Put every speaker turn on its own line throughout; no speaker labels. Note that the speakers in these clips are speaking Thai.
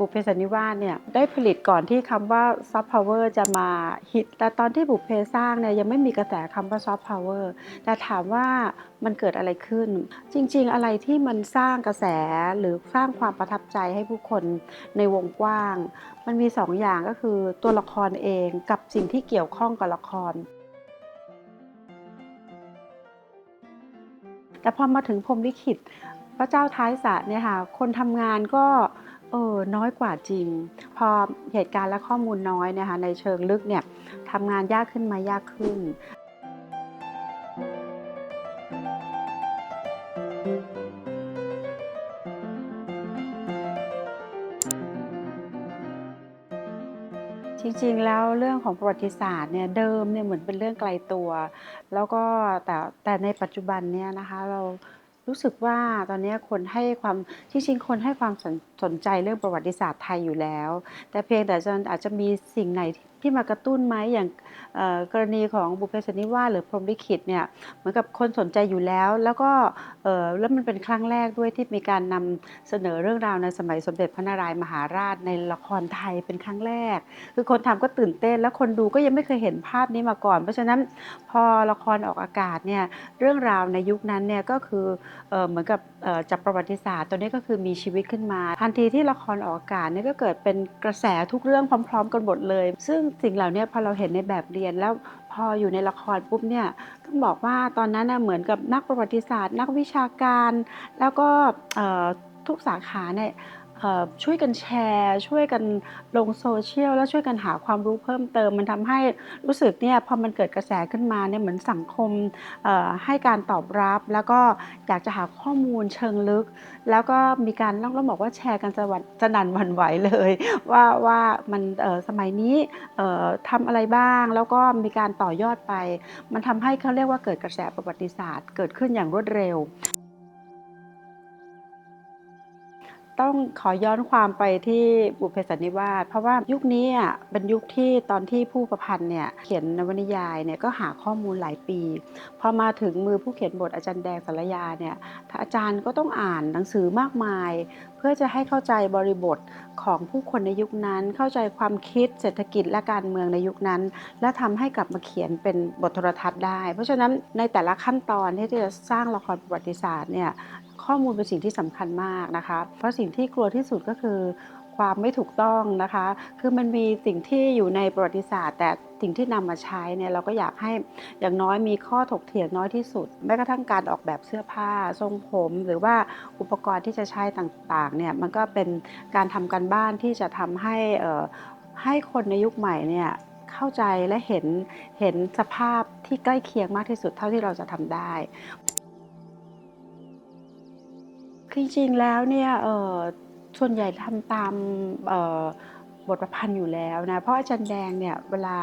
บุพเพสันนิวาสเนี่ยได้ผลิตก่อนที่คำว่าซอฟต์พาวเวอร์จะมาฮิต แต่ตอนที่บุพเพสร้างเนี่ยยังไม่มีกระแสคำว่าซอฟต์พาวเวอร์แต่ถามว่ามันเกิดอะไรขึ้น จริง ๆ อะไรที่มันสร้างกระแสหรือสร้างความประทับใจให้ผู้คนในวงกว้าง มันมีสองอย่างก็คือตัวละครเองกับสิ่งที่เกี่ยวข้องกับละครแต่พอมาถึงพรมลิขิตพระเจ้าท้ายสระเนี่ยค่ะคนทำงานก็ เออน้อยกว่าจริง พอเหตุการณ์และข้อมูลน้อยนี่ยค่ะในเชิงลึกเนี่ยทำงานยากขึ้นมายากขึ้น จริงๆ แล้วเรื่องของประวัติศาสตร์เนี่ยเดิมเนี่ยเหมือนเป็นเรื่องไกลตัว แล้วก็แต่แต่ในปัจจุบันเนี่ยนะคะเรา รู้สึกว่าตอนนี้คนให้ความจริงๆคนให้ความสนสนใจเรื่องประวัติศาสตร์ไทยอยู่แล้ว แต่เพียงแต่จะอาจจะมีสิ่งไหนที่มากระตุ้นไหมอย่างกรณีของบุพเพสนิวาสหรือพรหมลิขิตเนี่ยเหมือนกับคนสนใจอยู่แล้ว แล้วก็แล้วมันเป็นครั้งแรกด้วยที่มีการนำเสนอเรื่องราวในสมัยสมเด็จพระนารายณ์มหาราชในละครไทยเป็นครั้งแรก คือคนทำก็ตื่นเต้น แล้วคนดูก็ยังไม่เคยเห็นภาพนี้มาก่อน เพราะฉะนั้นพอละครออกอากาศเนี่ยเรื่องราวในยุคนั้นเนี่ยก็คือเหมือนกับจากประวัติศาสตร์ตัวนี้ก็คือมีชีวิตขึ้นมา ทันทีที่ละครออกอากาศเนี่ยก็เกิดเป็นกระแสทุกเรื่องพร้อม ๆ กันหมดเลย ซึ่งสิ่งเหล่านี้พอเราเห็นในแบบเรียนแล้วพออยู่ในละครปุ๊บเนี่ยต้องบอกว่าตอนนั้นน่ะเหมือนกับนักประวัติศาสตร์ นักวิชาการ แล้วก็ทุกสาขาเนี่ย ช่วยกันแชร์ ช่วยกันลงโซเชียลแล้วช่วยกันหาความรู้เพิ่มเติม มันทำให้รู้สึกเนี่ยพอมันเกิดกระแสขึ้นมาเนี่ยเหมือนสังคมให้การตอบรับ แล้วก็อยากจะหาข้อมูลเชิงลึก แล้วก็มีการต้องต้องบอกว่าแชร์กันสวัสสนั่นหวันไหวเลย ว่าว่ามันสมัยนี้เอ่อทำอะไรบ้าง แล้วก็มีการต่อยอดไป มันทำให้เขาเรียกว่าเกิดกระแสประวัติศาสตร์ เกิดขึ้นอย่างรวดเร็ว ต้องขอย้อนความไปที่บุพเพสันนิวาสเพราะว่ายุคนี้อะเป็นยุคที่ตอนที่ผู้ประพันธ์เนี่ยเขียนนวนิยายเนี่ยก็หาข้อมูลหลายปี พอมาถึงมือผู้เขียนบทอาจารย์แดงสารยาเนี่ยอาจารย์ก็ต้องอ่านหนังสือมากมาย เพื่อจะให้เข้าใจบริบทของผู้คนในยุคนั้น เข้าใจความคิดเศรษฐกิจและการเมืองในยุคนั้น และทำให้กลับมาเขียนเป็นบทโทรทัศน์ได้ เพราะฉะนั้นในแต่ละขั้นตอนที่จะสร้างละครประวัติศาสตร์เนี่ย ข้อมูลเป็นสิ่งที่สำคัญมากนะคะ เพราะสิ่งที่กลัวที่สุดก็คือความไม่ถูกต้องนะคะ คือมันมีสิ่งที่อยู่ในประวัติศาสตร์ แต่สิ่งที่นำมาใช้เนี่ยเราก็อยากให้อย่างน้อยมีข้อถกเถียงน้อยที่สุด แม้กระทั่งการออกแบบเสื้อผ้า ทรงผม หรือว่าอุปกรณ์ที่จะใช้ต่างๆเนี่ยมันก็เป็นการทำการบ้านที่จะทำให้ให้คนในยุคใหม่เนี่ยเข้าใจและเห็นเห็นสภาพที่ใกล้เคียงมากที่สุดเท่าที่เราจะทำได้ คือจริงแล้วเนี่ยส่วนใหญ่ทำตามบทประพันธ์อยู่แล้วนะเพราะอาจารย์แดงเนี่ยเวลา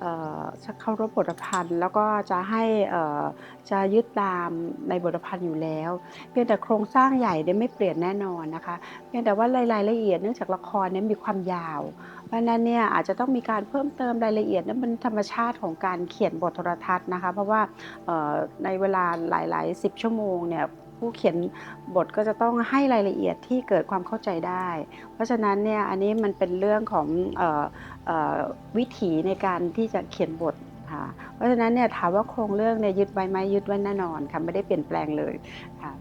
เอ่อจะเคารพบทประพันธ์แล้วก็จะให้จะยึดตามในบทประพันธ์อยู่แล้ว เพียงแต่โครงสร้างใหญ่เนี่ยไม่เปลี่ยนแน่นอนนะคะเพียงแต่ว่ารายละเอียดเนื่องจากละครเนี่ยมีความยาว เพราะนั้นเนี่ยอาจจะต้องมีการเพิ่มเติมรายละเอียดนั่นเป็นธรรมชาติของการเขียนบทโทรทัศน์นะคะเพราะว่าในเวลาหลาย ๆ 10 ชั่วโมงเนี่ย ผู้เขียนบทก็จะต้องให้รายละเอียดที่เกิดความเข้าใจได้ เพราะฉะนั้นเนี่ยอันนี้มันเป็นเรื่องของออวิถีในการที่จะเขียนบทค่ะเพราะฉะนั้นเนี่ยถามว่าโครงเรื่องเนี่ยยึดไว้ไหมยึดไว้แน่นอนค่ะไม่ได้เปลี่ยนแปลงเลยค่ะ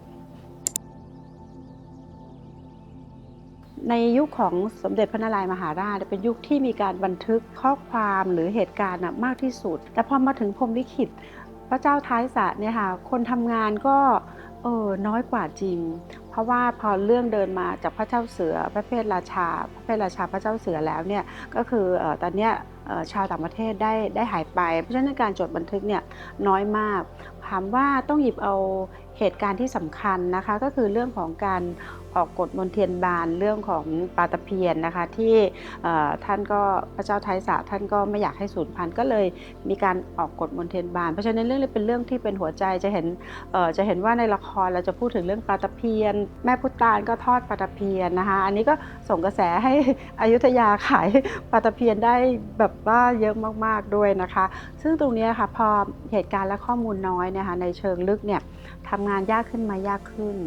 ในยุคของสมเด็จพระนารายณ์มหาราชเป็นยุคที่มีการบันทึกข้อความหรือเหตุการณ์มากที่สุด แต่พอมาถึงพรมลิขิต พระเจ้าท้ายสระเนี่ยค่ะคนทำงานก็ เออน้อยกว่าจริง เพราะว่าพอเรื่องเดินมาจากพระเจ้าเสือพระเพทราชา พระเพทราชาพระเจ้าเสือแล้วเนี่ยก็คือออตอนเนี้ยชาวต่างประเทศได้ได้หายไป เพราะฉะนั้นการจดบันทึกเนี่ยน้อยมากถามว่าต้องหยิบเอาเหตุการณ์ที่สำคัญนะคะ ก็คือเรื่องของการ ออกกฎมนเทียนบานเรื่องของปลาตะเพียนนะคะ ที่ท่านก็พระเจ้าไทยสระท่านก็ไม่อยากให้สูญพันธุ์ก็เลยมีการออกกฎมนเทียนบาน เพราะฉะนั้นเรื่องนี้เป็นเรื่องที่เป็นหัวใจจะเห็นจะเห็นว่าในละครเราจะพูดถึงเรื่องปลาตะเพียน แม่พุตานก็ทอดปลาตะเพียนนะคะอันนี้ก็ส่งกระแสให้อยุธยาขายปลาตะเพียนได้แบบว่าเยอะมากๆด้วยนะคะ ซึ่งตรงนี้ค่ะพอเหตุการณ์และข้อมูลน้อยเนี่ยค่ะในเชิงลึกเนี่ย ทำงานยากขึ้นมายากขึ้น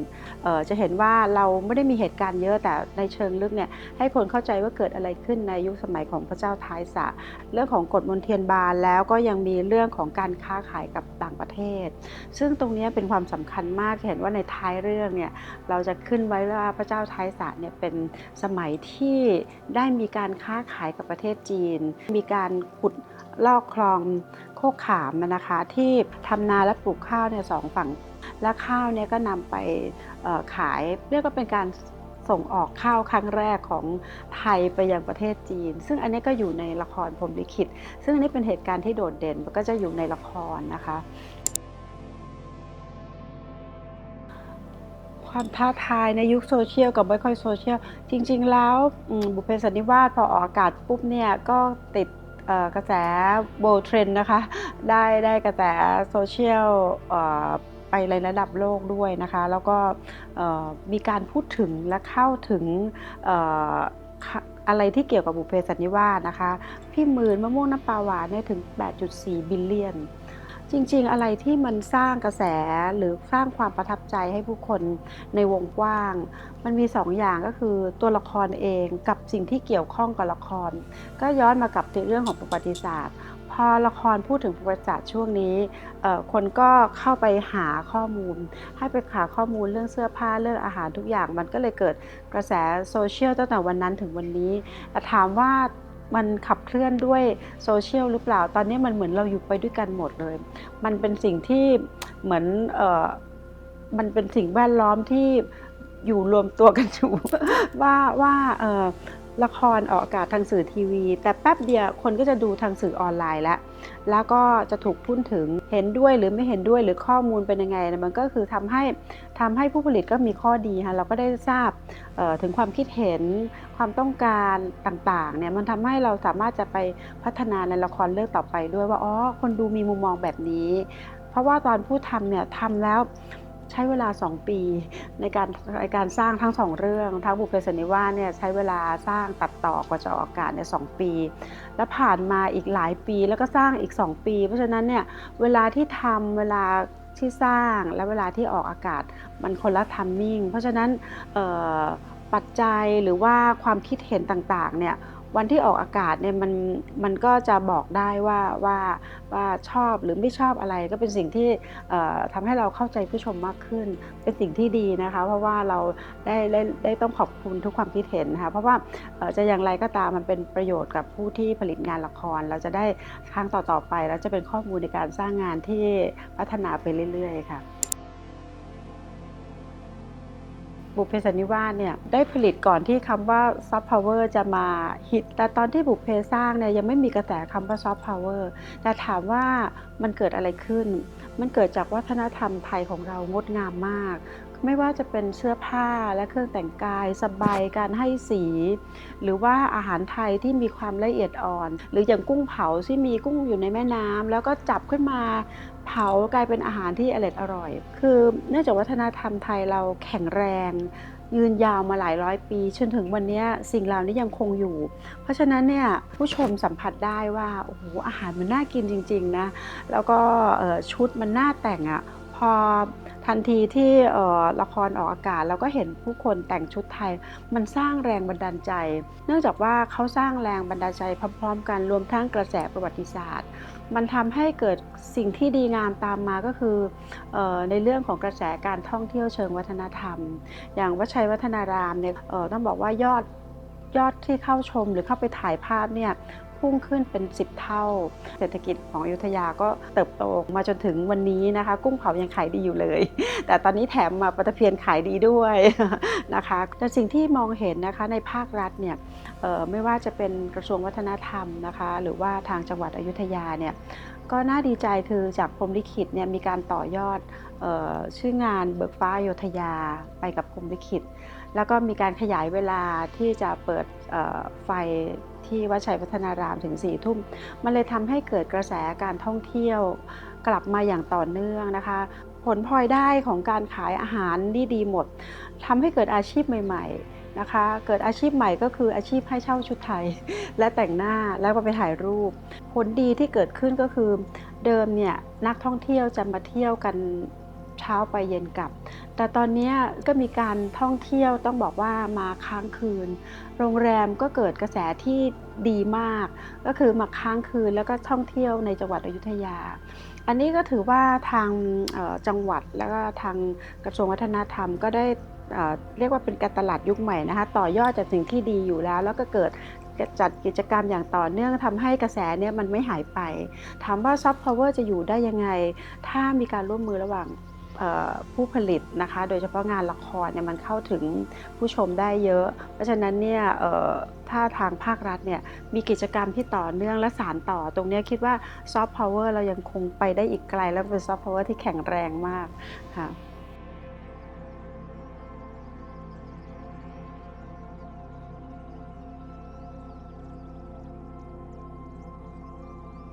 จะเห็นว่าเราไม่ได้มีเหตุการณ์เยอะแต่ในเชิงลึกเนี่ยให้คนเข้าใจว่าเกิดอะไรขึ้นในยุคสมัยของพระเจ้าท้ายสะเรื่องของกฎมนเทียนบานแล้วก็ยังมีเรื่องของการค้าขายกับต่างประเทศ ซึ่งตรงนี้เป็นความสำคัญมากเห็นว่าในท้ายเรื่องเนี่ยเราจะขึ้นไว้ว่าพระเจ้าท้ายสะเนี่ยเป็นสมัยที่ได้มีการค้าขายกับประเทศจีน มีการขุดลอกคลองโคกขามนะคะที่ทำนาและปลูกข้าวเนี่ยสองฝั่ง และข้าวเนี่ยก็นำไปขายเรียกว่าเป็นการส่งออกข้าวครั้งแรกของไทยไปยังประเทศจีน ซึ่งอันนี้ก็อยู่ในละครพรมลิขิต ซึ่งอันนี้เป็นเหตุการณ์ที่โดดเด่นก็จะอยู่ในละครนะคะ ความท้าทายในยุคโซเชียลกับไม่ค่อยโซเชียล จริง ๆ แล้วบุพเพสันนิวาสพอออกอากาศปุ๊บเนี่ยก็ติดกระแสโบเทรนนะคะ ได้ได้กระแสโซเชียล ไปในระดับโลกด้วยนะคะ แล้วก็มีการพูดถึงและเข้าถึงอะไรที่เกี่ยวกับบุเพสันนิวาสนะคะ พี่หมื่นมะม่วงน้ำปลาหวานเนี่ยถึง 8.4 บิลเลียน จริงๆ อะไรที่มันสร้างกระแสหรือสร้างความประทับใจให้ผู้คนในวงกว้าง มันมีสองอย่างก็คือตัวละครเองกับสิ่งที่เกี่ยวข้องกับละคร ก็ย้อนมากับในเรื่องของประวัติศาสตร์ อละครพูดถึงประวัติศาสตร์ช่วงนี้ คนก็เข้าไปหาข้อมูล ให้ไปหาข้อมูลเรื่องเสื้อผ้าเรื่องอาหารทุกอย่าง มันก็เลยเกิดกระแสโซเชียลตั้งแต่วันนั้นถึงวันนี้แต่ถามว่ามันขับเคลื่อนด้วยโซเชียลหรือเปล่า ตอนนี้มันเหมือนเราอยู่ไปด้วยกันหมดเลย มันเป็นสิ่งที่เหมือนออมันเป็นสิ่งแวดล้อมที่อยู่รวมตัวกันอยู่ว่าว่าเละครออกอากาศทางสื่อทีวี แต่แป๊บเดียวคนก็จะดูทางสื่อออนไลน์แล้วแล้วก็จะถูกพูดถึงเห็นด้วยหรือไม่เห็นด้วยหรือข้อมูลเป็นยังไงเนี่ยมันก็คือทำให้ทำให้ผู้ผลิตก็มีข้อดีค่ะเราก็ได้ทราบถึงความคิดเห็นความต้องการต่างๆเนี่ยมันทำให้เราสามารถจะไปพัฒนาในละครเรื่องต่อไปด้วยว่าอ๋อคนดูมีมุมมองแบบนี้ เพราะว่าตอนผู้ทำเนี่ยทำแล้ว ช้เวลา 2 ปี ในการในการสร้างทั้งสองเรื่องทั้งบุพเพสันนิวาสเนี่ยใช้เวลาสร้างตัดต่อกว่าจะออกอากาศเนี่ยสองปี แล้วผ่านมาอีกหลายปีแล้วก็สร้างอีก 2 ปี เพราะฉะนั้นเนี่ยเวลาที่ทำเวลาที่สร้างและเวลาที่ออกอากาศมันคนละทัมมิ่งเพราะฉะนั้นปัจจัยหรือว่าความคิดเห็นต่างๆเนี่ย วันที่ออกอากาศเนี่ยมันมันก็จะบอกได้ว่าว่าว่าชอบหรือไม่ชอบอะไรก็เป็นสิ่งที่เอ่อทำให้เราเข้าใจผู้ชมมากขึ้น เป็นสิ่งที่ดีนะคะ เพราะว่าเราได้ได้ได้ต้องขอบคุณทุกความคิดเห็นนะคะเพราะว่าจะอย่างไรก็ตามมันเป็นประโยชน์กับผู้ที่ผลิตงานละคร เราจะได้ครั้งต่อๆไป แล้วจะเป็นข้อมูลในการสร้างงานที่พัฒนาไปเรื่อยๆค่ะ บุพเพสันนิวาสเนี่ยได้ผลิตก่อนที่คำว่าซอฟต์พาวเวอร์จะมาฮิต แต่ตอนที่บุพเพสร้างเนี่ยยังไม่มีกระแสคำว่าซอฟต์พาวเวอร์แต่ถามว่ามันเกิดอะไรขึ้น มันเกิดจากวัฒนธรรมไทยของเรางดงามมาก ไม่ว่าจะเป็นเสื้อผ้าและเครื่องแต่งกายสบายการให้สี หรือว่าอาหารไทยที่มีความละเอียดอ่อน หรืออย่างกุ้งเผาที่มีกุ้งอยู่ในแม่น้ำแล้วก็จับขึ้นมาเผากลายเป็นอาหารที่อร่อยอร่อย คือเนื่องจากวัฒนธรรมไทยเราแข็งแรง ยืนยาวมาหลายร้อยปีจนถึงวันนี้สิ่งเหล่านี้ยังคงอยู่ เพราะฉะนั้นเนี่ยผู้ชมสัมผัสได้ว่าโอ้โหอาหารมันน่ากินจริง ๆนะแล้วก็ชุดมันน่าแต่งอะ่ะ พอทันทีที่ออละครออกอากาศเราก็เห็นผู้คนแต่งชุดไทย มันสร้างแรงบันดาลใจ เนื่องจากว่าเขาสร้างแรงบันดาลใจพร้อมๆ กันรวมทั้งกระแสประวัติศาสตร์ มันทำให้เกิดสิ่งที่ดีงามตามมาก็คืออในเรื่องของกระแสการท่องเที่ยวเชิงวัฒนธรรม อย่างวัชัยวัฒนารามเนี่ยต้องบอกว่ายอดยอดที่เข้าชมหรือเข้าไปถ่ายภาพเนี่ย พุ่งขึ้นเป็น 10 เท่า เศรษฐกิจของอยุธยาก็เติบโตมาจนถึงวันนี้นะคะ กุ้งเผายังขายดีอยู่เลย แต่ตอนนี้แถมมาปลาตะเพียนขายดีด้วยนะคะแต่สิ่งที่มองเห็นนะคะในภาครัฐเนี่ยไม่ว่าจะเป็นกระทรวงวัฒนธรรมนะคะ หรือว่าทางจังหวัดอยุธยาเนี่ยก็น่าดีใจคือจากพรมลิขิตเนี่ยมีการต่อยอดออชื่องานเบิกฟ้าอยุธยาไปกับพรมลิขิต แล้วก็มีการขยายเวลาที่จะเปิดไฟ ที่วัดชัยพัฒนารามถึง4ี่ทุ่ม มันเลยทำให้เกิดกระแสการท่องเที่ยวกลับมาอย่างต่อเนื่องนะคะ ผลพลอยได้ของการขายอาหารดีดีหมดทำให้เกิดอาชีพใหม่ๆนะคะ เกิดอาชีพใหม่ก็คืออาชีพให้เช่าชุดไทย และแต่งหน้าแล้วก็ไปถ่ายรูป ผลดีที่เกิดขึ้นก็คือเดิมเนี่ยนักท่องเที่ยวจะมาเที่ยวกัน ช้าไปเย็นกลับ แต่ตอนนี้ก็มีการท่องเที่ยวต้องบอกว่ามาค้างคืน โรงแรมก็เกิดกระแสที่ดีมาก ก็คือมาค้างคืนแล้วก็ท่องเที่ยวในจังหวัดอยุธยา อันนี้ก็ถือว่าทางจังหวัดแล้วก็ทางกระทรวงวัฒนธรรมก็ได้เรียกว่าเป็นการตลาดยุคใหม่นะคะต่อยอดจากสิ่งที่ดีอยู่แล้ว แล้วก็เกิดจัดกิจกรรมอย่างต่อเนื่องทำให้กระแสเนี่ยมันไม่หายไป ถามว่าซอฟต์พาวเวอร์จะอยู่ได้ยังไง ถ้ามีการร่วมมือระหว่าง ผู้ผลิตนะคะ โดยเฉพาะงานละครเนี่ยมันเข้าถึงผู้ชมได้เยอะ เพราะฉะนั้นเนี่ยถ้าทางภาครัฐเนี่ยมีกิจกรรมที่ต่อเนื่องและสานต่อ ตรงนี้คิดว่าซอฟต์พาวเวอร์เรายังคงไปได้อีกไกล และเป็นซอฟต์พาวเวอร์ที่แข็งแรงมากค่ะ